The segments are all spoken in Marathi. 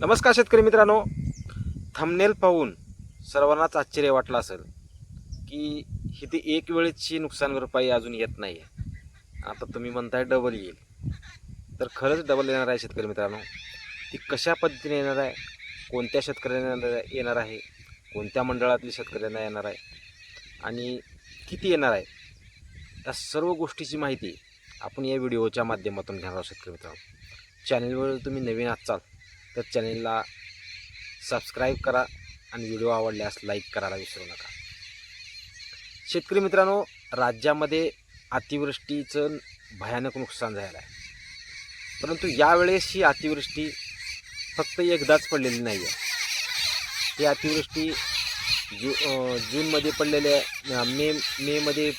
नमस्कार शेतकरी मित्रांनो. थंबनेल पाहून सर्वांनाच आश्चर्य वाटलं असेल की इथे एक वेळेची नुकसान भरपाई अजून येत नाही आहे आता तुम्ही म्हणताय डबल येईल. तर खरंच डबल येणार आहे शेतकरी मित्रांनो. ती कशा पद्धतीने येणार आहे? कोणत्या शेतकऱ्यांना येणार- येणार आहे? कोणत्या मंडळातील शेतकऱ्यांना येणार आहे? आणि किती येणार आहे? या सर्व गोष्टीची माहिती आपण या व्हिडिओच्या माध्यमातून घेणार आहोत शेतकरी मित्रांनो. चॅनलवर तुम्ही नवीन असाल तर चॅनेलला सबस्क्राईब करा आणि व्हिडिओ आवडल्यास लाईक करायला विसरू नका. शेतकरी मित्रांनो राज्यामध्ये अतिवृष्टीचं भयानक नुकसान झालं आहे. परंतु यावेळेस ही अतिवृष्टी फक्त एकदाच पडलेली नाही आहे ही अतिवृष्टी जू जूनमध्ये पडलेले आहे मे मेमध्ये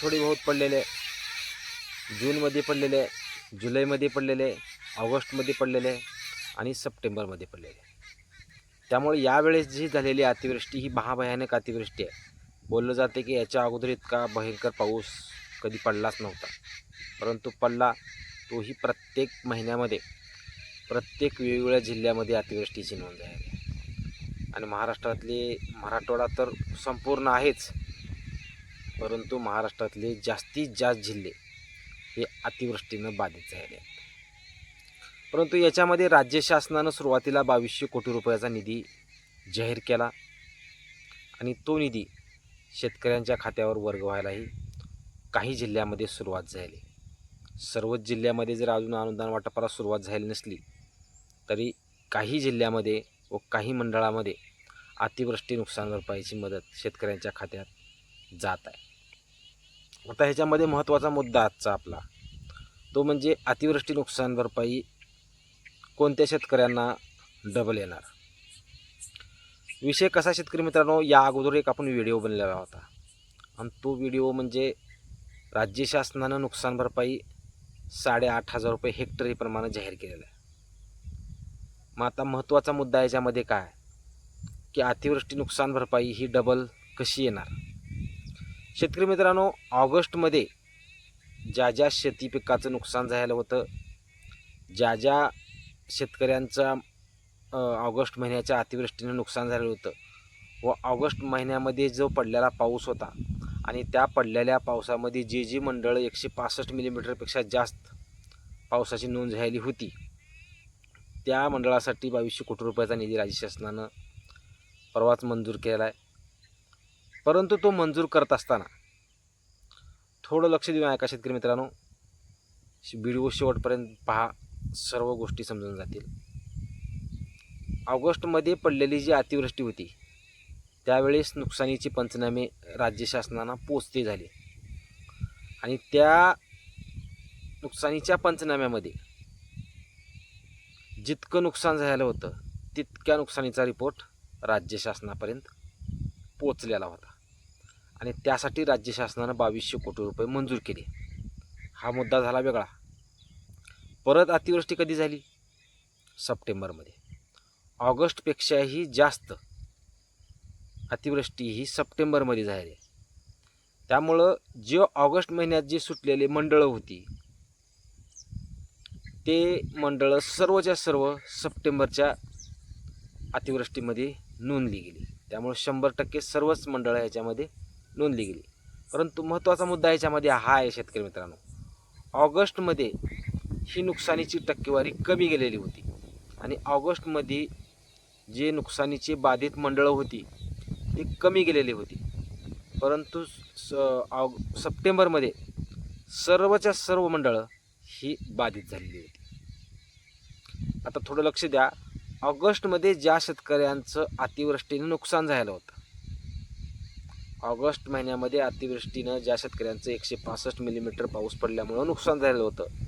थोडी बहुत पडलेले आहे. जूनमध्ये पडलेले आहे जुलैमध्ये पडलेले आहे ऑगस्टमध्ये पडलेले आहे. आणि सप्टेंबरमध्ये पडलेले आहे. त्यामुळे यावेळेस जी झालेली अतिवृष्टी ही महाभयानक अतिवृष्टी आहे. बोललं जाते की याच्या अगोदर इतका भयंकर पाऊस कधी पडलाच नव्हता. परंतु पडला तोही प्रत्येक महिन्यामध्ये प्रत्येक वेगवेगळ्या जिल्ह्यामध्ये अतिवृष्टीची नोंद आहे. आणि महाराष्ट्रातले मराठवाडा तर संपूर्ण आहेच. परंतु महाराष्ट्रातले जास्तीत जास्त जिल्हे हे अतिवृष्टीनं बाधित झाले परंतु याच्यामध्ये राज्य शासनानं सुरुवातीला बावीसशे कोटी रुपयाचा निधी जाहीर केला. आणि तो निधी शेतकऱ्यांच्या खात्यावर वर्ग व्हायलाही काही जिल्ह्यामध्ये सुरुवात झाली. सर्वच जिल्ह्यामध्ये जर अजून अनुदान वाटपाला सुरुवात झाली नसली तरी काही जिल्ह्यामध्ये व काही मंडळामध्ये अतिवृष्टी नुकसान भरपाईची मदत शेतकऱ्यांच्या खात्यात जात आहे. आता ह्याच्यामध्ये महत्त्वाचा मुद्दा आजचा आपला तो म्हणजे अतिवृष्टी नुकसान भरपाई कोणत्या शेतकऱ्यांना डबल येणार? विषय कसा शेतकरी मित्रांनो? या अगोदर एक आपण व्हिडिओ बनलेला होता. आणि तो व्हिडिओ म्हणजे राज्य शासनानं नुकसान भरपाई साडेआठ हजार रुपये हेक्टरी प्रमाणे जाहीर केलेलं आहे. मग आता महत्त्वाचा मुद्दा याच्यामध्ये काय? की अतिवृष्टी नुकसान भरपाई ही डबल कशी येणार? शेतकरी मित्रांनो ऑगस्टमध्ये ज्या ज्या शेती पिकाचं नुकसान झालं होतं ज्या ज्या शेतकऱ्यांचा ऑगस्ट महिन्याच्या अतिवृष्टीने नुकसान झालेलं होतं. व ऑगस्ट महिन्यामध्ये जो पडलेला पाऊस होता आणि त्या पडलेल्या पावसामध्ये जे जी मंडळं एकशे पासष्ट मिलीमीटरपेक्षा जास्त पावसाची नोंद झाली होती त्या मंडळासाठी बावीसशे कोटी रुपयाचा निधी राज्य शासनानं परवाच मंजूर केला आहे. परंतु तो मंजूर करत असताना थोडं लक्ष देऊन ऐका शेतकरी मित्रांनो व्हिडिओ शेवटपर्यंत पहा. सर्व गोष्टी समजून जातील. ऑगस्टमध्ये पडलेली जी अतिवृष्टी होती त्यावेळेस नुकसानीचे पंचनामे राज्य शासनाला पोचते झाले. आणि त्या नुकसानीच्या पंचनाम्यामध्ये जितकं नुकसान झालं होतं तितक्या नुकसानीचा रिपोर्ट राज्य शासनापर्यंत पोचलेला होता. आणि त्यासाठी राज्य शासनानं बावीसशे कोटी रुपये मंजूर केले. हा मुद्दा झाला वेगळा. परत अतिवृष्टी कधी झाली? सप्टेंबरमध्ये. ऑगस्टपेक्षाही जास्त अतिवृष्टी ही सप्टेंबरमध्ये झाली. आहे. त्यामुळं जे ऑगस्ट महिन्यात जी सुटलेली मंडळं होती ते मंडळं सर्वच्या सर्व सप्टेंबरच्या अतिवृष्टीमध्ये नोंदली गेली. त्यामुळे शंभर टक्के सर्वच मंडळं याच्यामध्ये नोंदली गेली. परंतु महत्त्वाचा मुद्दा याच्यामध्ये हा आहे शेतकरी मित्रांनो. ऑगस्टमध्ये ही नुकसानीची टक्केवारी कमी गेलेली होती. आणि ऑगस्टमध्ये जे नुकसानीची बाधित मंडळं होती ती कमी गेलेली होती. परंतु स ऑग सप्टेंबरमध्ये सर्वच्या सर्व मंडळं ही बाधित झालेली होती. आता थोडं लक्ष द्या ऑगस्टमध्ये ज्या शेतकऱ्यांचं अतिवृष्टीनं नुकसान झालं होतं ऑगस्ट महिन्यामध्ये अतिवृष्टीनं ज्या शेतकऱ्यांचं एकशे पासष्ट मिलीमीटर पाऊस पडल्यामुळं नुकसान झालेलं होतं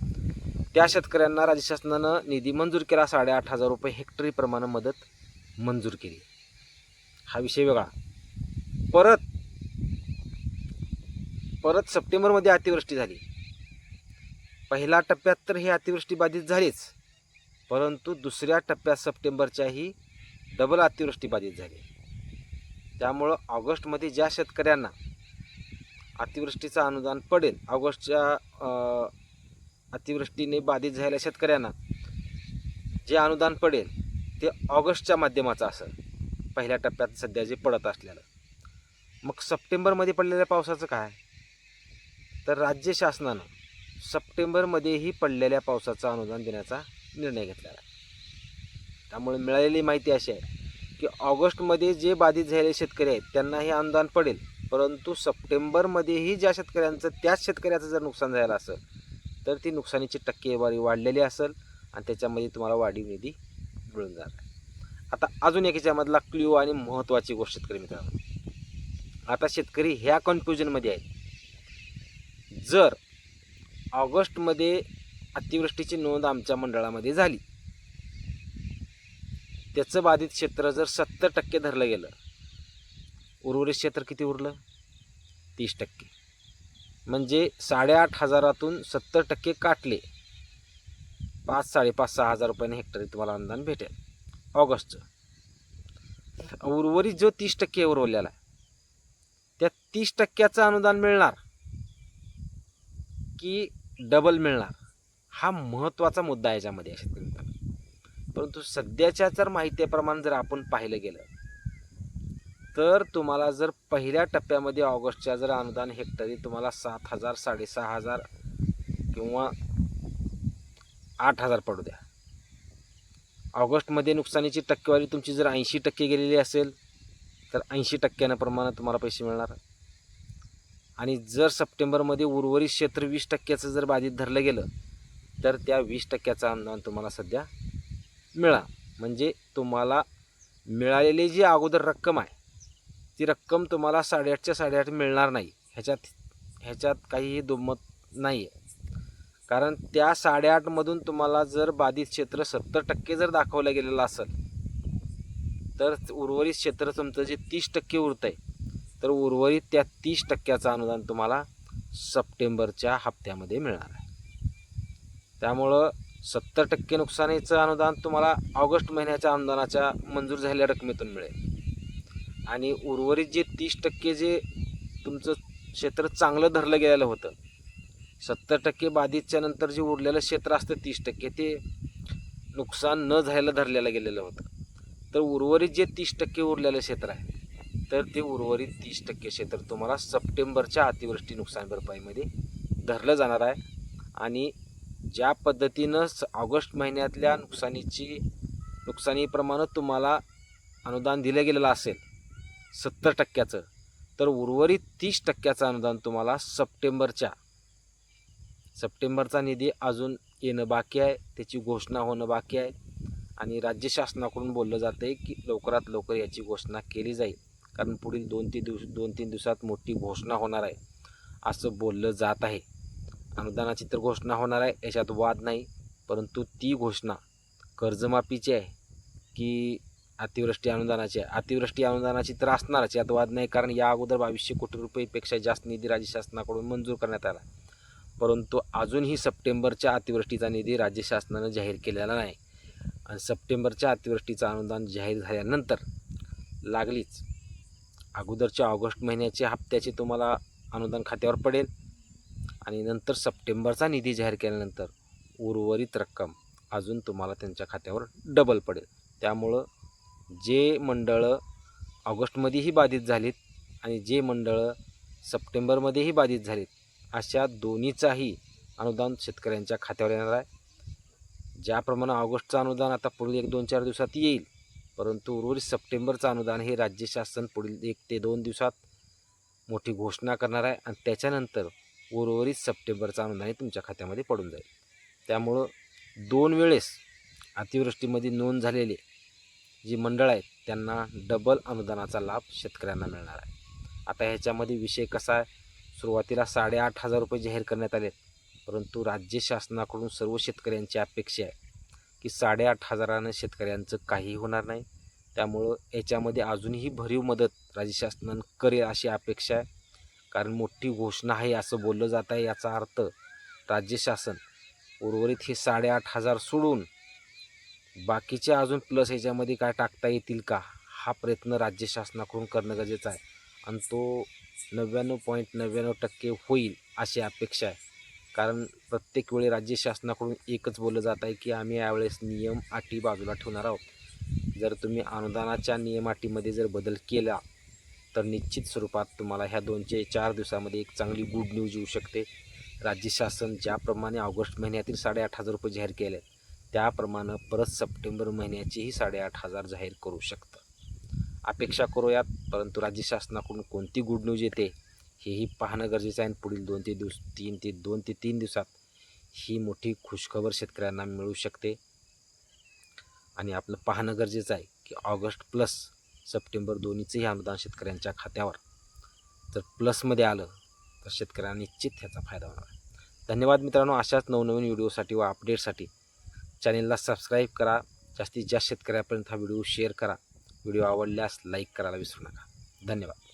त्या शेतकऱ्यांना राज्य शासनानं निधी मंजूर केला. साडेआठ हजार रुपये हेक्टरी प्रमाणे मदत मंजूर केली. हा विषय वेगळा. परत परत सप्टेंबरमध्ये अतिवृष्टी झाली. पहिल्या टप्प्यात तर ही अतिवृष्टी बाधित झालीच. परंतु दुसऱ्या टप्प्यात सप्टेंबरच्याही डबल अतिवृष्टी बाधित झाली. त्यामुळं ऑगस्टमध्ये ज्या शेतकऱ्यांना अतिवृष्टीचं अनुदान पडेल ऑगस्टच्या अतिवृष्टीने बाधित झालेल्या शेतकऱ्यांना जे अनुदान पडेल ते ऑगस्टच्या माध्यमाचं असेल. पहिल्या टप्प्यात सध्या जे पडत असलेलं. मग सप्टेंबरमध्ये पडलेल्या पावसाचं काय? तर राज्य शासनानं सप्टेंबरमध्येही पडलेल्या पावसाचं अनुदान देण्याचा निर्णय घेतलेला आहे. त्यामुळे मिळालेली माहिती अशी आहे की ऑगस्टमध्ये जे बाधित झालेले शेतकरी आहेत त्यांना हे अनुदान पडेल. परंतु सप्टेंबरमध्येही ज्या शेतकऱ्यांचं त्याच शेतकऱ्याचं जर नुकसान झालं असेल तर ती नुकसानीची टक्केवारी वाढलेली असेल आणि त्याच्यामध्ये तुम्हाला वाढीव निधी मिळून जाणार. आता अजून एक याच्यामधला क्ल्यू आणि महत्त्वाची गोष्ट शेतकरी मित्रांनो. आता शेतकरी ह्या कन्फ्युजनमध्ये आहेत. जर ऑगस्टमध्ये अतिवृष्टीची नोंद आमच्या मंडळामध्ये झाली त्याचं बाधित क्षेत्र जर सत्तर टक्के धरलं गेलं उर्वरित क्षेत्र किती उरलं? तीस टक्के. म्हणजे साडेआठ हजारातून सत्तर टक्के काटले. पाच साडेपाच सहा हजार रुपयाने हेक्टरी तुम्हाला अनुदान भेटेल. ऑगस्टचं. उर्वरित जो तीस टक्के उरवलेला आहे त्या तीस टक्क्याचं अनुदान मिळणार की डबल मिळणार? हा महत्त्वाचा मुद्दा आहे याच्यामध्ये असेल परंतु सध्याच्या जर माहितीप्रमाणे जर आपण पाहिलं गेलं तर तुम्हाला जर पहिल्या टप्प्यामध्ये ऑगस्टच्या जर अनुदान हेक्टरी तुम्हाला सात हजार साडेसहा हजार किंवा आठ हजार पडू द्या. ऑगस्टमध्ये नुकसानीची टक्केवारी तुमची जर ऐंशी टक्के गेलेली असेल तर ऐंशी टक्क्यानं प्रमाणात तुम्हाला पैसे मिळणार. आणि जर सप्टेंबरमध्ये उर्वरित क्षेत्र वीस टक्क्याचं जर बाधित धरलं गेलं तर त्या वीस टक्क्याचं अनुदान तुम्हाला सध्या मिळा. म्हणजे तुम्हाला मिळालेली जी अगोदर रक्कम आहे ती रक्कम तुम्हाला साडेआठच्या साडेआठ मिळणार नाही. ह्याच्यात ह्याच्यात काहीही दुमत नाही आहे कारण त्या साडेआठमधून तुम्हाला जर बाधित क्षेत्र सत्तर टक्के जर दाखवलं गेलेलं असेल तर उर्वरित क्षेत्र तुमचं जे तीस टक्के उरतं आहे तर उर्वरित त्या तीस टक्क्याचं अनुदान तुम्हाला सप्टेंबरच्या हप्त्यामध्ये मिळणार आहे. त्यामुळं सत्तर टक्के नुकसानीचं अनुदान तुम्हाला ऑगस्ट महिन्याच्या अनुदानाच्या मंजूर झालेल्या रकमेतून मिळेल. आणि उर्वरित जे तीस टक्के जे तुमचं क्षेत्र चांगलं धरलं गेलेलं होतं सत्तर टक्के बाधितच्या नंतर जे उरलेलं क्षेत्र असतं तीस टक्के ते नुकसान न झायला धरलेलं गेलेलं होतं. तर उर्वरित जे तीस टक्के उरलेलं क्षेत्र आहे तर ते उर्वरित तीस टक्के क्षेत्र तुम्हाला सप्टेंबरच्या अतिवृष्टी नुकसान भरपाईमध्ये धरलं जाणार आहे. आणि ज्या पद्धतीनं स ऑगस्ट महिन्यातल्या नुकसानीची नुकसानीप्रमाणे तुम्हाला अनुदान दिलं गेलेलं असेल सत्तर टक्क्याचं. तर उर्वरित तीस टक्क्याचं अनुदान तुम्हाला सप्टेंबरच्या. सप्टेंबरचा निधी अजून येणं बाकी आहे त्याची घोषणा होणं बाकी आहे. आणि राज्य शासनाकडून बोललं जातं आहे की लवकरात लवकर याची घोषणा केली जाईल. कारण पुढील दोन तीन दिवस दोन तीन दिवसात मोठी घोषणा होणार आहे. असं बोललं जात आहे. अनुदानाची तर घोषणा होणार आहे याच्यात वाद नाही. परंतु ती घोषणा कर्जमाफीची आहे की अतिवृष्टी अनुदानाची अतिवृष्टी अनुदानाची तर असणारच यात वाद नाही कारण या अगोदर बावीसशे कोटी रुपयेपेक्षा जास्त निधी राज्य शासनाकडून मंजूर करण्यात आला. परंतु अजूनही सप्टेंबरच्या अतिवृष्टीचा निधी राज्य शासनानं जाहीर केलेला नाही. आणि सप्टेंबरच्या अतिवृष्टीचं अनुदान जाहीर झाल्यानंतर लागलीच. अगोदरच्या ऑगस्ट महिन्याच्या हप्त्याचे तुम्हाला अनुदान खात्यावर पडेल. आणि नंतर सप्टेंबरचा निधी जाहीर केल्यानंतर उर्वरित रक्कम अजून तुम्हाला त्यांच्या खात्यावर डबल पडेल. त्यामुळं जे मंडळं ऑगस्टमध्येही बाधित झालीत आणि जे मंडळं सप्टेंबरमध्येही बाधित झालीत अशा दोन्हीचाही अनुदान शेतकऱ्यांच्या खात्यावर येणार आहे. ज्याप्रमाणे ऑगस्टचं अनुदान आता पुढील एक दोन चार दिवसात येईल परंतु उर्वरित सप्टेंबरचं अनुदान हे राज्य शासन पुढील एक ते दोन दिवसात मोठी घोषणा करणार आहे आणि त्याच्यानंतर उर्वरित सप्टेंबरचं अनुदान हे तुमच्या खात्यामध्ये पडून जाईल. त्यामुळं दोन वेळेस अतिवृष्टीमध्ये नोंद झालेले जी मंडळ आहेत त्यांना डबल अनुदानाचा लाभ शेतकऱ्यांना मिळणार आहे. आता ह्याच्यामध्ये विषय कसा आहे? सुरुवातीला साडेआठ हजार रुपये जाहीर करण्यात आले परंतु राज्य शासनाकडून सर्व शेतकऱ्यांची अपेक्षा आहे की साडेआठ हजारानं शेतकऱ्यांचं काही होणार नाही. त्यामुळं याच्यामध्ये अजूनही भरीव मदत राज्य शासनानं करेल अशी अपेक्षा आहे. कारण मोठी घोषणा आहे असं बोललं जात आहे याचा अर्थ राज्य शासन उर्वरित हे साडेआठ हजार सोडून बाकीचे अजून प्लस ह्याच्यामध्ये काय टाकता येतील का? हा प्रयत्न राज्य शासनाकडून करणं गरजेचं आहे. आणि तो नव्याण्णव पॉईंट नव्याण्णव टक्के होईल अशी अपेक्षा आहे. कारण प्रत्येक वेळी राज्य शासनाकडून एकच बोललं जात आहे की आम्ही यावेळेस नियम अटी बाजूला ठेवणार आहोत. जर तुम्ही अनुदानाच्या नियमाटीमध्ये जर बदल केला तर निश्चित स्वरूपात तुम्हाला ह्या दोनशे चार दिवसामध्ये एक चांगली गुड न्यूज येऊ शकते. राज्य शासन ज्याप्रमाणे ऑगस्ट महिन्यातील साडेआठ हजार रुपये जाहीर केले त्याप्रमाणे परत सप्टेंबर महिन्याचीही साडेआठ हजार जाहीर करू शकतं. अपेक्षा करूयात परंतु राज्य शासनाकडून कोणती गुड न्यूज येते हेही पाहणं गरजेचं आहे. आणि पुढील दोन ते दिवस तीन ते दोन ते तीन दिवसात ही मोठी खुशखबर शेतकऱ्यांना मिळू शकते. आणि आपलं पाहणं गरजेचं आहे की ऑगस्ट प्लस सप्टेंबर दोन्हीचंही अनुदान शेतकऱ्यांच्या खात्यावर. जर प्लसमध्ये आलं तर शेतकऱ्यांना निश्चित ह्याचा फायदा होणार आहे. धन्यवाद मित्रांनो. अशाच नवनवीन व्हिडिओसाठी व अपडेटसाठी चॅनेलला सबस्क्राईब करा. जास्तीत जास्त शेतकऱ्यापर्यंत हा व्हिडिओ शेअर करा. व्हिडिओ आवडल्यास लाईक करायला विसरू नका. धन्यवाद.